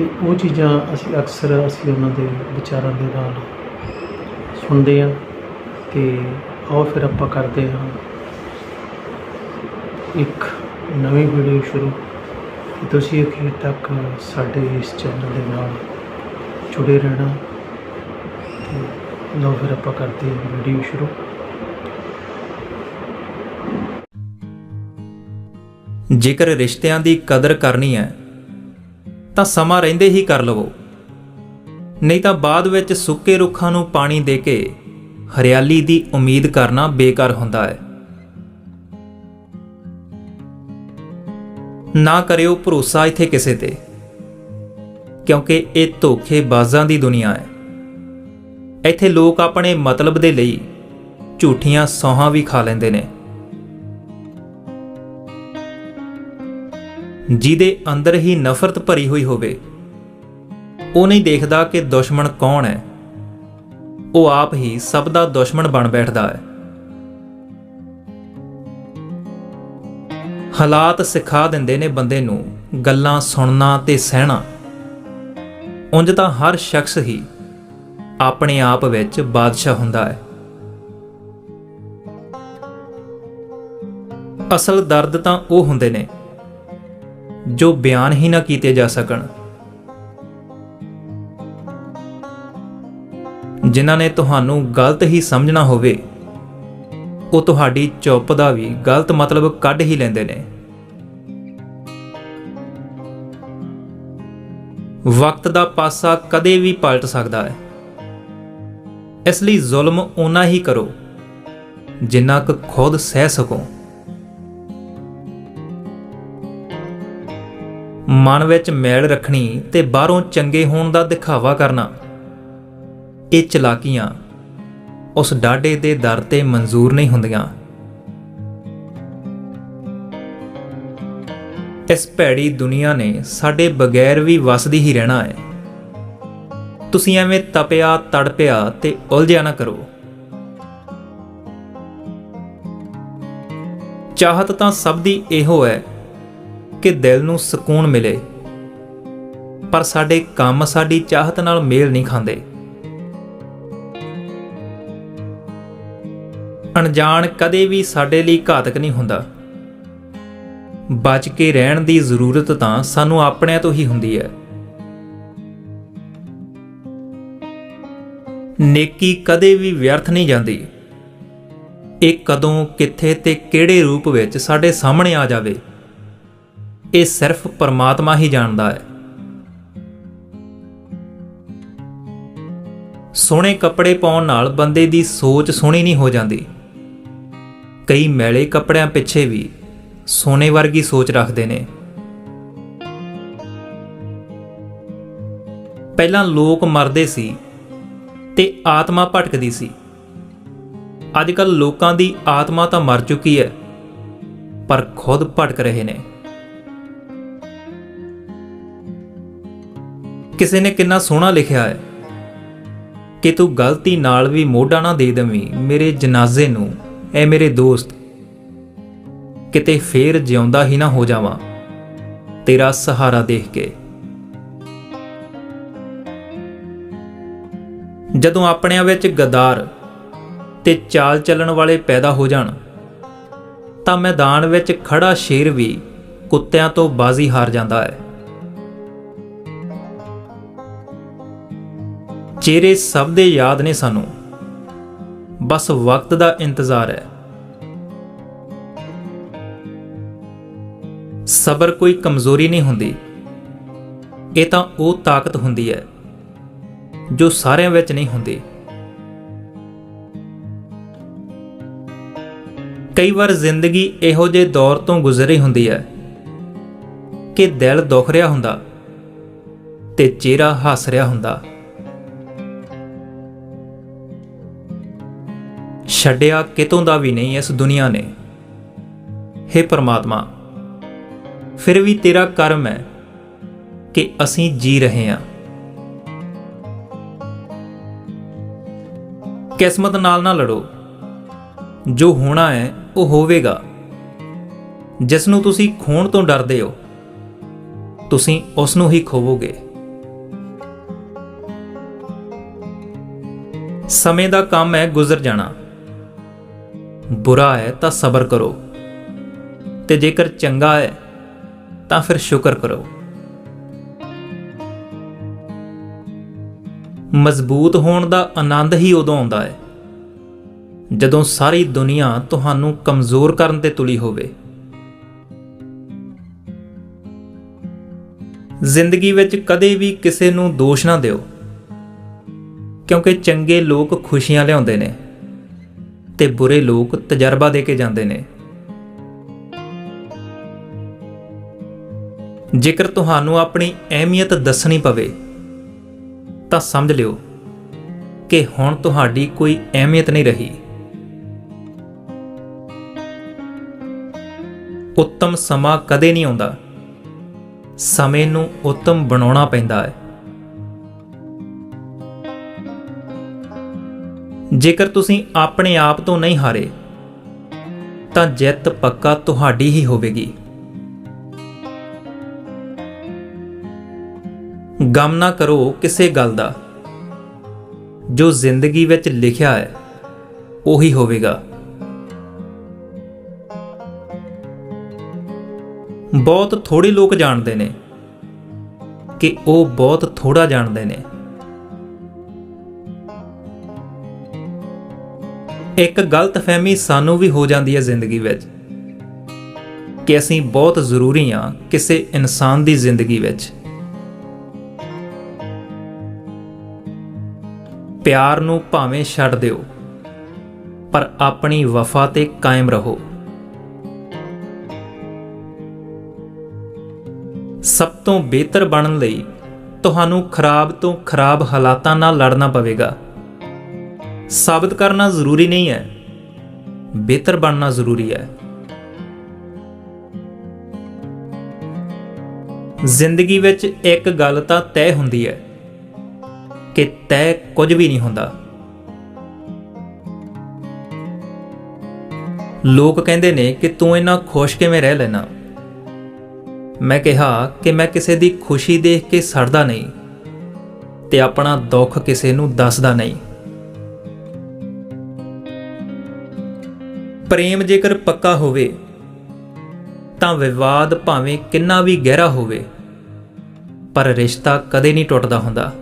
ਤੇ ਉਹ ਚੀਜ਼ਾਂ ਅਸੀਂ ਅਕਸਰ ਅਸੀਂ ਉਹਨਾਂ ਦੇ ਵਿਚਾਰਾਂ ਦੇ ਨਾਲ ਸੁਣਦੇ ਹਾਂ ਤੇ ਆਓ ਫਿਰ ਆਪਾਂ ਕਰਦੇ ਹਾਂ ਇੱਕ ਨਵੀਂ ਵੀਡੀਓ ਸ਼ੁਰੂ। ਤੁਸੀਂ ਅਖੀਰ ਤੱਕ ਸਾਡੇ ਇਸ ਚੈਨਲ ਦੇ ਨਾਲ ਜੁੜੇ ਰਹਿਣਾ। ਤੇ ਲਓ ਫਿਰ ਆਪਾਂ ਕਰਦੇ ਹਾਂ ਵੀਡੀਓ ਸ਼ੁਰੂ। ਜੇਕਰ ਰਿਸ਼ਤਿਆਂ ਦੀ ਕਦਰ ਕਰਨੀ ਹੈ ਤਾਂ ਸਮਾਂ ਰਹਿੰਦੇ ਹੀ ਕਰ ਲਵੋ। ਨਹੀਂ ਤਾਂ ਬਾਅਦ ਵਿੱਚ ਸੁੱਕੇ ਰੁੱਖਾਂ ਨੂੰ ਪਾਣੀ ਦੇ ਕੇ ਹਰਿਆਲੀ ਦੀ ਉਮੀਦ ਕਰਨਾ ਬੇਕਾਰ ਹੁੰਦਾ ਹੈ। ਨਾ ਕਰਿਓ ਭਰੋਸਾ ਇੱਥੇ ਕਿਸੇ ਤੇ, ਕਿਉਂਕਿ ਇਹ ਧੋਖੇਬਾਜ਼ਾਂ ਦੀ ਦੁਨੀਆ ਹੈ। ਇੱਥੇ ਲੋਕ ਆਪਣੇ ਮਤਲਬ ਦੇ ਲਈ ਝੂਠੀਆਂ ਸੌਹਾਂ ਵੀ ਖਾ ਲੈਂਦੇ ਨੇ। ਜਿਹਦੇ ਅੰਦਰ ਹੀ ਨਫ਼ਰਤ ਭਰੀ ਹੋਈ ਹੋਵੇ। ਉਹ ਨਹੀਂ ਦੇਖਦਾ ਕਿ ਦੁਸ਼ਮਣ ਕੌਣ ਹੈ। ਉਹ ਆਪ ਹੀ ਸਭ ਦਾ ਦੁਸ਼ਮਣ ਬਣ ਬੈਠਦਾ ਹੈ। ਹਾਲਾਤ ਸਿਖਾ ਦਿੰਦੇ ਨੇ ਬੰਦੇ ਨੂੰ ਗੱਲਾਂ ਸੁਣਨਾ ਤੇ ਸਹਿਣਾ। ਉਂਝ ਤਾਂ ਹਰ ਸ਼ਖਸ ਹੀ ਆਪਣੇ ਆਪ ਵਿੱਚ ਬਾਦਸ਼ਾਹ ਹੁੰਦਾ ਹੈ। ਅਸਲ ਦਰਦ ਤਾਂ ਉਹ ਹੁੰਦੇ ਨੇ। ਜੋ ਬਿਆਨ ਹੀ ਨਾ ਕੀਤੇ ਜਾ ਸਕਣ। ਜਿਨ੍ਹਾਂ ਨੇ ਤੁਹਾਨੂੰ ਗਲਤ ਹੀ ਸਮਝਣਾ ਹੋਵੇ, ਉਹ ਤੁਹਾਡੀ ਚੁੱਪ ਦਾ ਵੀ ਗਲਤ ਮਤਲਬ ਕੱਢ ਹੀ ਲੈਂਦੇ ਨੇ। ਵਕਤ ਦਾ ਪਾਸਾ ਕਦੇ ਵੀ ਪਲਟ ਸਕਦਾ ਹੈ। ਇਸ ਲਈ ਜ਼ੁਲਮ ਓਨਾ ਹੀ ਕਰੋ, ਜਿੰਨਾ ਕੁ ਖੁਦ ਸਹਿ ਸਕੋ। ਮਨ ਵਿੱਚ ਮੈਲ ਰੱਖਣੀ ਤੇ ਬਾਹਰੋਂ ਚੰਗੇ ਹੋਣ ਦਾ ਦਿਖਾਵਾ ਕਰਨਾ। ਇਹ ਚਲਾਕੀਆਂ ਉਸ ਡਾਢੇ ਦੇ ਦਰ ਤੇ ਮਨਜ਼ੂਰ ਨਹੀਂ ਹੁੰਦੀਆਂ। ਇਸ ਭੈੜੀ ਦੁਨੀਆ ਨੇ ਸਾਡੇ ਬਗੈਰ ਵੀ ਵਸਦੀ ਹੀ ਰਹਿਣਾ ਹੈ। ਤੁਸੀਂ ਐਵੇਂ ਤਪਿਆ, ਤੜਪਿਆ ਤੇ ਉਲਝਿਆ ਨਾ ਕਰੋ। ਚਾਹਤ ਤਾਂ ਸਭ ਦੀ ਇਹੋ ਹੈ ਕਿ ਦਿਲ ਨੂੰ ਸਕੂਨ ਮਿਲੇ। ਪਰ ਸਾਡੇ ਕੰਮ ਸਾਡੀ ਚਾਹਤ ਨਾਲ ਮੇਲ ਨਹੀਂ ਖਾਂਦੇ। ਅਣਜਾਣ ਕਦੇ ਵੀ ਸਾਡੇ ਲਈ ਘਾਤਕ ਨਹੀਂ ਹੁੰਦਾ। ਬਚ ਕੇ ਰਹਿਣ ਦੀ ਜ਼ਰੂਰਤ ਤਾਂ ਸਾਨੂੰ ਆਪਣਿਆਂ ਤੋਂ ਹੀ ਹੁੰਦੀ ਹੈ। ਨੇਕੀ ਕਦੇ ਵੀ ਵਿਅਰਥ ਨਹੀਂ ਜਾਂਦੀ। ਇਹ ਕਦੋਂ, ਕਿੱਥੇ ਤੇ ਕਿਹੜੇ ਰੂਪ ਵਿੱਚ ਸਾਡੇ ਸਾਹਮਣੇ ਆ ਜਾਵੇ। ਇਹ ਸਿਰਫ ਪਰਮਾਤਮਾ ਹੀ ਜਾਣਦਾ ਹੈ। ਸੋਹਣੇ ਕੱਪੜੇ ਪਾਉਣ ਨਾਲ ਬੰਦੇ ਦੀ ਸੋਚ ਸੋਹਣੀ ਨਹੀਂ ਹੋ ਜਾਂਦੀ। ਕਈ ਮੈਲੇ ਕੱਪੜਿਆਂ ਪਿੱਛੇ ਵੀ ਸੋਨੇ ਵਰਗੀ ਸੋਚ ਰੱਖਦੇ ਨੇ। ਪਹਿਲਾਂ ਲੋਕ ਮਰਦੇ ਸੀ ਤੇ ਆਤਮਾ ਭਟਕਦੀ ਸੀ। ਅੱਜ ਕੱਲ ਲੋਕਾਂ ਦੀ ਆਤਮਾ ਤਾਂ ਮਰ ਚੁੱਕੀ ਹੈ, ਪਰ ਖੁਦ ਭਟਕ ਰਹੇ ਨੇ। ਕਿਸੇ ਨੇ ਕਿੰਨਾ ਸੋਹਣਾ ਲਿਖਿਆ ਹੈ। ਕਿ ਤੂੰ ਗਲਤੀ ਨਾਲ ਵੀ ਮੋਢਾ ਨਾ ਦੇ ਦੇਵੀਂ ਮੇਰੇ ਜਨਾਜ਼ੇ ਨੂੰ, ਐ ਮੇਰੇ ਦੋਸਤ। ਕਿਤੇ ਫੇਰ ਜਿਉਂਦਾ ਹੀ ਨਾ ਹੋ ਜਾਵਾਂ, ਤੇਰਾ ਸਹਾਰਾ ਦੇਖ ਕੇ। ਜਦੋਂ ਆਪਣਿਆਂ ਵਿੱਚ ਗਦਾਰ ਤੇ ਚਾਲ ਚੱਲਣ ਵਾਲੇ ਪੈਦਾ ਹੋ ਜਾਣ, ਤਾਂ ਮੈਦਾਨ ਵਿੱਚ ਖੜਾ ਸ਼ੇਰ ਵੀ ਕੁੱਤਿਆਂ ਤੋਂ ਬਾਜ਼ੀ ਹਾਰ ਜਾਂਦਾ ਹੈ। ਚਿਹਰੇ ਸਭ ਦੇ ਯਾਦ ਨੇ ਸਾਨੂੰ। ਬਸ ਵਕਤ ਦਾ ਇੰਤਜ਼ਾਰ ਹੈ। ਸਬਰ ਕੋਈ ਕਮਜ਼ੋਰੀ ਨਹੀਂ ਹੁੰਦੀ। ਇਹ ਤਾਂ ਉਹ ਤਾਕਤ ਹੁੰਦੀ ਹੈ, ਜੋ ਸਾਰਿਆਂ ਵਿੱਚ ਨਹੀਂ ਹੁੰਦੀ। ਕਈ ਵਾਰ ਜ਼ਿੰਦਗੀ ਇਹੋ ਜਿਹੇ ਦੌਰ ਤੋਂ ਗੁਜ਼ਰੀ ਹੁੰਦੀ ਹੈ ਕਿ ਦਿਲ ਦੁਖ ਰਿਹਾ ਹੁੰਦਾ ਤੇ ਚਿਹਰਾ ਹੱਸ ਰਿਹਾ ਹੁੰਦਾ। ਛੱਡਿਆ ਕਿਤੋਂ ਦਾ ਵੀ ਨਹੀਂ ਇਸ ਦੁਨੀਆ ਨੇ। हे ਪ੍ਰਮਾਤਮਾ, ਫਿਰ ਵੀ ਤੇਰਾ ਕਰਮ ਹੈ ਕਿ ਅਸੀਂ ਜੀ ਰਹੇ ਹਾਂ। ਕਿਸਮਤ ਨਾਲ ਨਾ ਲੜੋ। ਜੋ ਹੋਣਾ ਹੈ, ਉਹ ਹੋਵੇਗਾ। ਜਿਸ ਨੂੰ ਤੁਸੀਂ ਖੋਣ ਤੋਂ ਡਰਦੇ ਹੋ, ਤੁਸੀਂ ਉਸ ਨੂੰ ਹੀ ਖੋਵੋਗੇ। ਸਮੇਂ ਦਾ ਕੰਮ ਹੈ ਗੁਜ਼ਰ ਜਾਣਾ। ਬੁਰਾ ਹੈ ਤਾਂ ਸਬਰ ਕਰੋ। ਤੇ ਜੇਕਰ ਚੰਗਾ ਹੈ, ਤਾਂ ਫਿਰ ਸ਼ੁਕਰ ਕਰੋ। ਮਜ਼ਬੂਤ ਹੋਣ ਦਾ ਆਨੰਦ ਹੀ ਉਦੋਂ ਆਉਂਦਾ ਹੈ, ਜਦੋਂ ਸਾਰੀ ਦੁਨੀਆ ਤੁਹਾਨੂੰ ਕਮਜ਼ੋਰ ਕਰਨ ਤੇ ਤੁਲੀ ਹੋਵੇ। ਜ਼ਿੰਦਗੀ ਵਿੱਚ ਕਦੇ ਵੀ ਕਿਸੇ ਨੂੰ ਦੋਸ਼ ਨਾ ਦਿਓ, ਕਿਉਂਕਿ ਚੰਗੇ ਲੋਕ ਖੁਸ਼ੀਆਂ ਲਿਆਉਂਦੇ ਨੇ। ਤੇ ਬੁਰੇ ਲੋਕ ਤਜਰਬਾ ਦੇ ਕੇ ਜਾਂਦੇ ਨੇ। ਜੇਕਰ ਤੁਹਾਨੂੰ ਆਪਣੀ ਅਹਿਮੀਅਤ ਦੱਸਣੀ ਪਵੇ, ਤਾਂ ਸਮਝ ਲਿਓ ਕਿ ਹੁਣ ਤੁਹਾਡੀ ਕੋਈ ਅਹਿਮੀਅਤ ਨਹੀਂ ਰਹੀ। ਉੱਤਮ ਸਮਾਂ ਕਦੇ ਨਹੀਂ ਆਉਂਦਾ। ਸਮੇਂ ਨੂੰ ਉੱਤਮ ਬਣਾਉਣਾ ਪੈਂਦਾ ਹੈ। ਜੇਕਰ ਤੁਸੀਂ ਆਪਣੇ ਆਪ ਤੋਂ ਨਹੀਂ ਹਾਰੇ, ਤਾਂ ਜਿੱਤ ਪੱਕਾ ਤੁਹਾਡੀ ਹੀ ਹੋਵੇਗੀ। ਗਮ ਨਾ ਕਰੋ ਕਿਸੇ ਗੱਲ ਦਾ। ਜੋ ਜ਼ਿੰਦਗੀ ਵਿੱਚ ਲਿਖਿਆ ਹੈ, ਉਹੀ ਹੋਵੇਗਾ। ਬਹੁਤ ਥੋੜੇ ਲੋਕ ਜਾਣਦੇ ਨੇ ਕਿ ਉਹ ਬਹੁਤ ਥੋੜਾ ਜਾਣਦੇ ਨੇ। ਇੱਕ ਗਲਤਫਹਿਮੀ ਸਾਨੂੰ ਵੀ ਹੋ ਜਾਂਦੀ ਹੈ ਜ਼ਿੰਦਗੀ ਵਿੱਚ ਕਿ ਅਸੀਂ ਬਹੁਤ ਜ਼ਰੂਰੀ ਹਾਂ ਕਿਸੇ ਇਨਸਾਨ ਦੀ ਜ਼ਿੰਦਗੀ ਵਿੱਚ। ਪਿਆਰ ਨੂੰ ਭਾਵੇਂ ਛੱਡ ਦਿਓ, ਪਰ ਆਪਣੀ ਵਫਾ ਤੇ ਕਾਇਮ ਰਹੋ। ਸਭ ਤੋਂ ਬਿਹਤਰ ਬਣਨ ਲਈ ਤੁਹਾਨੂੰ ਖਰਾਬ ਤੋਂ ਖਰਾਬ ਹਾਲਾਤਾਂ ਨਾਲ ਲੜਨਾ ਪਵੇਗਾ। ਸਾਬਤ ਕਰਨਾ ਜ਼ਰੂਰੀ ਨਹੀਂ ਹੈ, ਬਿਹਤਰ ਬਣਨਾ ਜ਼ਰੂਰੀ ਹੈ। ਜ਼ਿੰਦਗੀ ਵਿੱਚ ਇੱਕ ਗੱਲ ਤਾਂ ਤੈਅ ਹੁੰਦੀ ਹੈ ਕਿ ਤੈਅ ਕੁਝ ਵੀ ਨਹੀਂ ਹੁੰਦਾ। ਲੋਕ ਕਹਿੰਦੇ ਨੇ ਕਿ ਤੂੰ ਇੰਨਾ ਖੁਸ਼ ਕਿਵੇਂ ਰਹਿ ਲੈਣਾ ਮੈਂ ਕਿਹਾ ਕਿ ਮੈਂ ਕਿਸੇ ਦੀ ਖੁਸ਼ੀ ਦੇਖ ਕੇ ਸੜਦਾ ਨਹੀਂ ਤੇ ਆਪਣਾ ਦੁੱਖ ਕਿਸੇ ਨੂੰ ਦੱਸਦਾ ਨਹੀਂ। ਪ੍ਰੇਮ ਜੇਕਰ ਪੱਕਾ ਹੋਵੇ, ਤਾਂ ਵਿਵਾਦ ਭਾਵੇਂ ਕਿੰਨਾ ਵੀ ਗਹਿਰਾ ਹੋਵੇ, ਪਰ ਰਿਸ਼ਤਾ ਕਦੇ ਨਹੀਂ ਟੁੱਟਦਾ ਹੁੰਦਾ।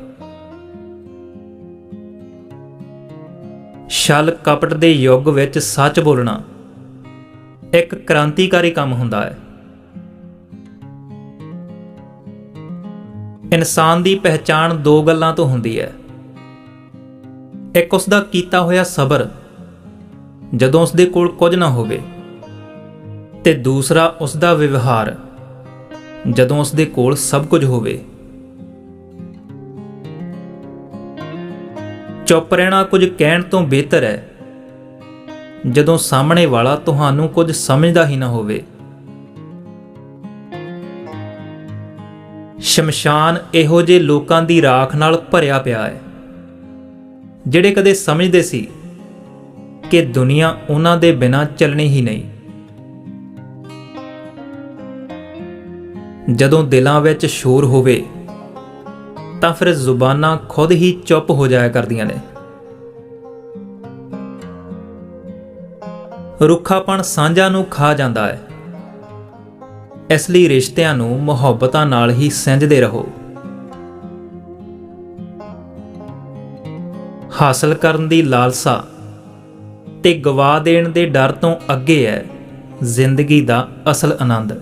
ਛਲ ਕਪਟ ਦੇ ਯੁੱਗ ਵਿੱਚ ਸੱਚ ਬੋਲਣਾ ਇੱਕ ਕ੍ਰਾਂਤੀਕਾਰੀ ਕੰਮ ਹੁੰਦਾ ਹੈ। ਇਨਸਾਨ ਦੀ ਪਹਿਚਾਣ ਦੋ ਗੱਲਾਂ ਤੋਂ ਹੁੰਦੀ ਹੈ। ਇੱਕ ਉਸ ਦਾ ਕੀਤਾ ਹੋਇਆ ਸਬਰ ਜਦੋਂ ਉਸ ਦੇ ਕੋਲ ਕੁਝ ਨਾ ਹੋਵੇ ਤੇ ਦੂਸਰਾ ਉਸ ਦਾ ਵਿਵਹਾਰ ਜਦੋਂ ਉਸ ਦੇ ਕੋਲ ਸਭ ਕੁਝ ਹੋਵੇ। ਚੁੱਪ ਰਹਿਣਾ ਕੁਝ ਕਹਿਣ ਤੋਂ ਬਿਹਤਰ ਹੈ। ਜਦੋਂ ਸਾਹਮਣੇ ਵਾਲਾ ਤੁਹਾਨੂੰ ਕੁਝ ਸਮਝਦਾ ਹੀ ਨਾ ਹੋਵੇ। ਸ਼ਮਸ਼ਾਨ ਇਹੋ ਜਿਹੇ ਲੋਕਾਂ ਦੀ ਰਾਖ ਨਾਲ ਭਰਿਆ ਪਿਆ ਹੈ, ਜਿਹੜੇ ਕਦੇ ਸਮਝਦੇ ਸੀ ਕਿ ਦੁਨੀਆ ਉਹਨਾਂ ਦੇ ਬਿਨਾਂ ਚੱਲਣੀ ਹੀ ਨਹੀਂ। ਜਦੋਂ ਦਿਲਾਂ ਵਿੱਚ ਸ਼ੋਰ ਹੋਵੇ, ਤਾਂ ਫਿਰ ਜ਼ੁਬਾਨਾਂ ਖੁਦ ਹੀ ਚੁੱਪ ਹੋ ਜਾਇਆ ਕਰਦੀਆਂ ਨੇ। ਰੁੱਖਾਪਣ ਸਾਂਝਾਂ ਨੂੰ ਖਾ ਜਾਂਦਾ ਹੈ। ਇਸ ਲਈ ਰਿਸ਼ਤਿਆਂ ਨੂੰ ਮੁਹੱਬਤਾਂ ਨਾਲ ਹੀ ਸਿੰਜਦੇ ਰਹੋ। ਹਾਸਲ ਕਰਨ ਦੀ ਲਾਲਸਾ ਤੇ ਗਵਾ ਦੇਣ ਦੇ ਡਰ ਤੋਂ ਅੱਗੇ ਹੈ ਜ਼ਿੰਦਗੀ ਦਾ ਅਸਲ ਆਨੰਦ।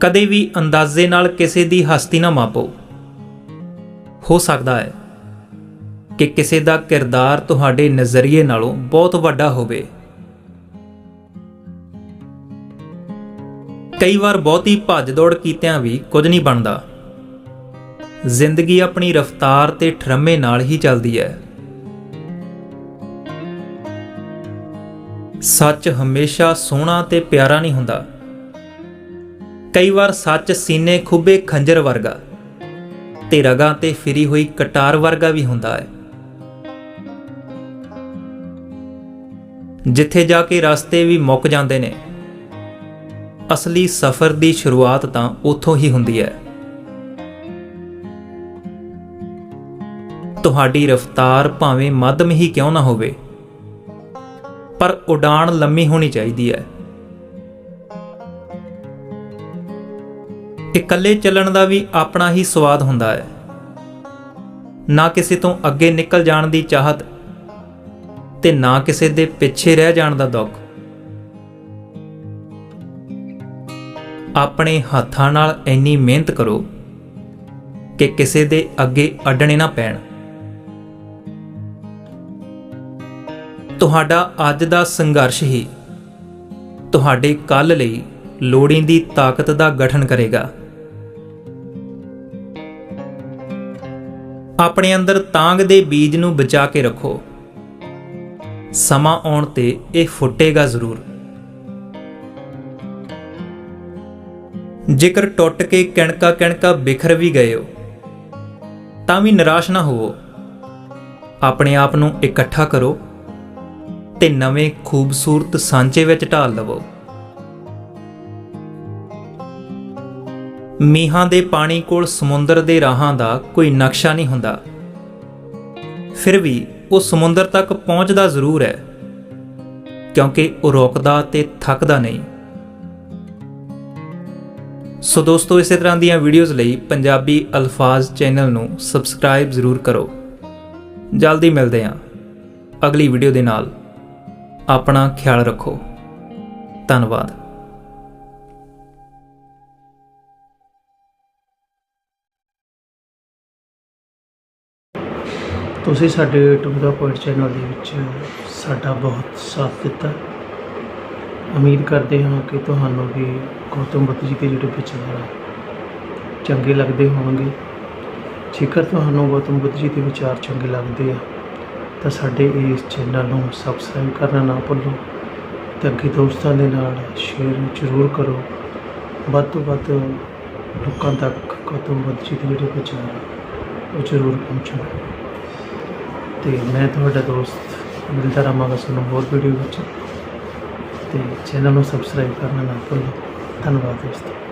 ਕਦੇ ਵੀ ਅੰਦਾਜ਼ੇ ਨਾਲ ਕਿਸੇ ਦੀ ਹਸਤੀ ਨਾ ਮਾਪੋ। ਹੋ ਸਕਦਾ ਹੈ ਕਿ ਕਿਸੇ ਦਾ ਕਿਰਦਾਰ ਤੁਹਾਡੇ ਨਜ਼ਰੀਏ ਨਾਲੋਂ ਬਹੁਤ ਵੱਡਾ ਹੋਵੇ। ਕਈ ਵਾਰ ਬਹੁਤੀ ਭੱਜ ਦੌੜ ਕੀਤਿਆਂ ਵੀ ਕੁਝ ਨਹੀਂ ਬਣਦਾ। ਜ਼ਿੰਦਗੀ ਆਪਣੀ ਰਫ਼ਤਾਰ ਤੇ ਠਰਮੇ ਨਾਲ ਹੀ ਚੱਲਦੀ ਹੈ। ਸੱਚ ਹਮੇਸ਼ਾ ਸੋਹਣਾ ਤੇ ਪਿਆਰਾ ਨਹੀਂ ਹੁੰਦਾ। ਕਈ ਵਾਰ ਸੱਚ ਸੀਨੇ ਖੁੱਬੇ ਖੰਜਰ ਵਰਗਾ ਤੇ ਰਗਾਂ ਤੇ ਫਿਰੀ ਹੋਈ ਕਟਾਰ ਵਰਗਾ ਵੀ ਹੁੰਦਾ ਹੈ। ਜਿੱਥੇ ਜਾ ਕੇ ਰਸਤੇ ਵੀ ਮੁੱਕ ਜਾਂਦੇ ਨੇ, ਅਸਲੀ ਸਫ਼ਰ ਦੀ ਸ਼ੁਰੂਆਤ ਤਾਂ ਉੱਥੋਂ ਹੀ ਹੁੰਦੀ ਹੈ। ਤੁਹਾਡੀ ਰਫ਼ਤਾਰ ਭਾਵੇਂ ਮੱਧਮ ਹੀ ਕਿਉਂ ਨਾ ਹੋਵੇ, ਪਰ ਉਡਾਣ ਲੰਮੀ ਹੋਣੀ ਚਾਹੀਦੀ ਹੈ। ਇਕੱਲੇ ਚੱਲਣ ਦਾ ਵੀ ਆਪਣਾ ਹੀ ਸਵਾਦ ਹੁੰਦਾ ਹੈ। ਨਾ ਕਿਸੇ ਤੋਂ ਅੱਗੇ ਨਿਕਲ ਜਾਣ ਦੀ ਚਾਹਤ ਤੇ ਨਾ ਕਿਸੇ ਦੇ ਪਿੱਛੇ ਰਹਿ ਜਾਣ ਦਾ ਦੁੱਖ। ਆਪਣੇ ਹੱਥਾਂ ਨਾਲ ਇੰਨੀ ਮਿਹਨਤ ਕਰੋ ਕਿ ਕਿਸੇ ਦੇ ਅੱਗੇ ਅੱਡਣੇ ਨਾ ਪੈਣ। ਤੁਹਾਡਾ ਅੱਜ ਦਾ ਸੰਘਰਸ਼ ਹੀ ਤੁਹਾਡੇ ਕੱਲ ਲਈ ਲੋੜੀਂਦੀ ਤਾਕਤ ਦਾ ਗਠਨ ਕਰੇਗਾ। ਆਪਣੇ ਅੰਦਰ ਤਾਂਗ ਦੇ ਬੀਜ ਨੂੰ ਬਚਾ ਕੇ ਰੱਖੋ। ਸਮਾਂ ਆਉਣ ਤੇ ਇਹ ਫੁੱਟੇਗਾ ਜ਼ਰੂਰ। ਜੇਕਰ ਟੁੱਟ ਕੇ ਕਿਣਕਾ ਕਣਕਾ ਬਿਖਰ ਵੀ ਗਏ ਹੋ, ਤਾਂ ਵੀ ਨਿਰਾਸ਼ ਨਾ ਹੋਵੋ। ਆਪਣੇ ਆਪ ਨੂੰ ਇਕੱਠਾ ਕਰੋ। ਤੇ ਨਵੇਂ ਖੂਬਸੂਰਤ ਸਾਂਚੇ ਵਿੱਚ ਢਾਲ ਲਵੋ। ਮੀਹਾਂ ਦੇ ਪਾਣੀ ਕੋਲ ਸਮੁੰਦਰ ਦੇ ਰਾਹਾਂ ਦਾ ਕੋਈ ਨਕਸ਼ਾ ਨਹੀਂ ਹੁੰਦਾ। ਫਿਰ ਵੀ ਉਹ ਸਮੁੰਦਰ ਤੱਕ ਪਹੁੰਚਦਾ ਜ਼ਰੂਰ ਹੈ, ਕਿਉਂਕਿ ਉਹ ਰੋਕਦਾ ਤੇ ਥੱਕਦਾ ਨਹੀਂ। ਸੋ ਦੋਸਤੋ, ਇਸੇ ਤਰ੍ਹਾਂ ਦੀਆਂ ਵੀਡੀਓਜ਼ ਲਈ ਪੰਜਾਬੀ ਅਲਫਾਜ਼ ਚੈਨਲ ਨੂੰ ਸਬਸਕ੍ਰਾਈਬ ਜ਼ਰੂਰ ਕਰੋ। ਜਲਦੀ ਮਿਲਦੇ ਹਾਂ ਅਗਲੀ ਵੀਡੀਓ ਦੇ ਨਾਲ। ਆਪਣਾ ਖਿਆਲ ਰੱਖੋ। ਧੰਨਵਾਦ। ਤੁਸੀਂ ਸਾਡੇ YouTube ਦਾ ਪੁਆਇੰਟ ਚੈਨਲ ਦੇ ਵਿੱਚ ਸਾਡਾ ਬਹੁਤ ਸਾਥ ਦਿੱਤਾ। ਉਮੀਦ ਕਰਦੇ ਹਾਂ ਕਿ ਤੁਹਾਨੂੰ ਵੀ ਗੌਤਮ ਬੁੱਧ ਜੀ ਦੇ ਜਿਹੜੇ ਵਿਚਾਰ ਆ, ਚੰਗੇ ਲੱਗਦੇ ਹੋਣਗੇ। ਜੇਕਰ ਤੁਹਾਨੂੰ ਗੌਤਮ ਬੁੱਧ ਜੀ ਦੇ ਵਿਚਾਰ ਚੰਗੇ ਲੱਗਦੇ ਆ ਤਾਂ ਸਾਡੇ ਇਸ ਚੈਨਲ ਨੂੰ ਸਬਸਕ੍ਰਾਈਬ ਕਰਨਾ ਨਾ ਭੁੱਲੋ ਤੇ ਅੱਗੇ ਦੋਸਤਾਂ ਦੇ ਨਾਲ ਸ਼ੇਅਰ ਜ਼ਰੂਰ ਕਰੋ। ਵੱਧ ਤੋਂ ਵੱਧ ਲੋਕਾਂ ਤੱਕ ਗੌਤਮ ਵੱਧ ਜੀ ਦੇ ਜਿਹੜੇ ਵਿਚਾਰ ਉਹ ਜ਼ਰੂਰ ਪਹੁੰਚਣ। ਤੇ ਮੈਂ ਤੁਹਾਡਾ ਦੋਸਤ ਮਿਲਦਾ ਰਹਾਂਗਾ ਸਾਨੂੰ ਹੋਰ ਵੀਡੀਓ ਵਿੱਚ ਤੇ ਚੈਨਲ ਨੂੰ ਸਬਸਕ੍ਰਾਈਬ ਕਰਨਾ ਨਾ ਭੁੱਲੋ। ਧੰਨਵਾਦ ਦੋਸਤੋ।